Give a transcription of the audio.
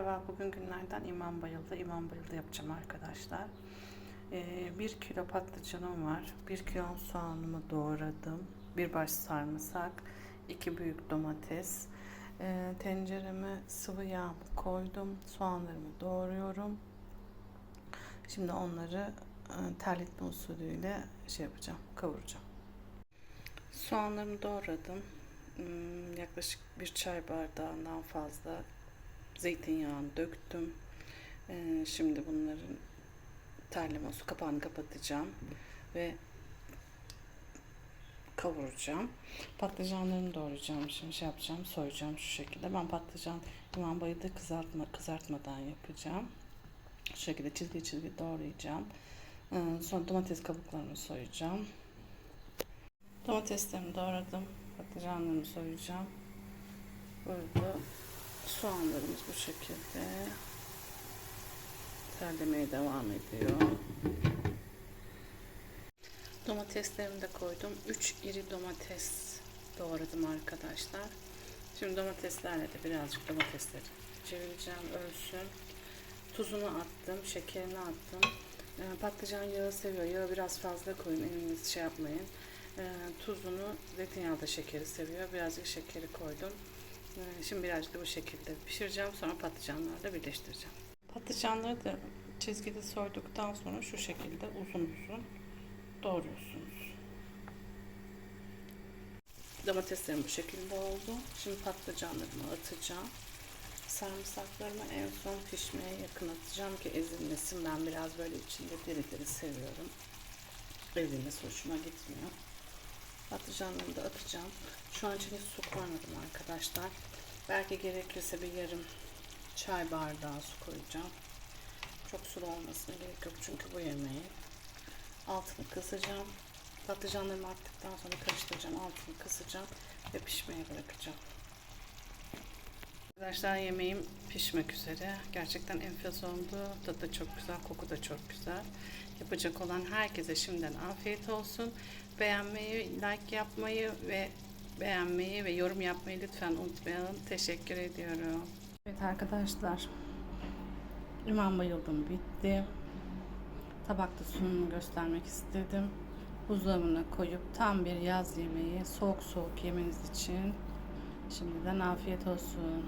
Merhaba, bugün günlerden İmam Bayıldı. İmam Bayıldı yapacağım arkadaşlar. Ee, 1 kilo patlıcanım var. 1 kilo soğanımı doğradım. Bir baş sarımsak, 2 büyük domates. Ee, tencereme sıvı yağ koydum. Soğanlarımı doğruyorum. Şimdi onları e, terletme usulüyle şey yapacağım, kavuracağım. Soğanlarımı doğradım. Hmm, Yaklaşık bir çay bardağından fazla zeytinyağını döktüm. Ee, şimdi bunların terleme su kapağını kapatacağım ve kavuracağım. Patlıcanlarını doğrayacağım. Şimdi şey yapacağım, soyacağım şu şekilde. Ben patlıcan imam bayıda kızartma, kızartmadan yapacağım. Şu şekilde çizgi çizgi doğrayacağım. Ee, sonra domates kabuklarını soyacağım. Domateslerimi doğradım. Patlıcanlarımı soyacağım. Burada soğanlarımız bu şekilde terlemeye devam ediyor. Domateslerimi de koydum. 3 iri domates doğradım arkadaşlar. Şimdi domateslerle de birazcık domatesleri çevireceğim ölsün. Tuzunu attım, şekerini attım. Ee, patlıcan yağı seviyor. Yağı biraz fazla koyun. Eliniz şey yapmayın. Ee, tuzunu, zeytinyağda şekeri seviyor. Birazcık şekeri koydum. Ee, şimdi birazcık da bu şekilde pişireceğim. Sonra patlıcanlarla birleştireceğim. Patlıcanları da çizgide soyduktan sonra şu şekilde uzun uzun doğruyorsunuz. Domateslerim bu şekilde oldu. Şimdi patlıcanlarımı atacağım. Sarımsaklarımı en son pişmeye yakın atacağım ki ezilmesin. Ben biraz böyle içinde diri diri seviyorum. Ezilmesi hoşuma gitmiyor. Patlıcanlarımı da atacağım. Şu an için su koymadım arkadaşlar. Belki gerekirse bir yarım çay bardağı su koyacağım. Çok sulu olmasına gerek yok çünkü bu yemeği. Altını kısacağım. Patlıcanlarımı attıktan sonra karıştıracağım. Altını kısacağım ve pişmeye bırakacağım. Arkadaşlar yemeğim pişmek üzere. Gerçekten enfes oldu. Tadı çok güzel, koku da çok güzel. Yapacak olan herkese şimdiden afiyet olsun. Beğenmeyi, like yapmayı ve beğenmeyi ve yorum yapmayı lütfen unutmayalım. Teşekkür ediyorum. Evet arkadaşlar. İmam bayıldım bitti. Tabakta sunumunu göstermek istedim. Buzdolabına koyup tam bir yaz yemeği soğuk soğuk yemeniz için şimdiden afiyet olsun.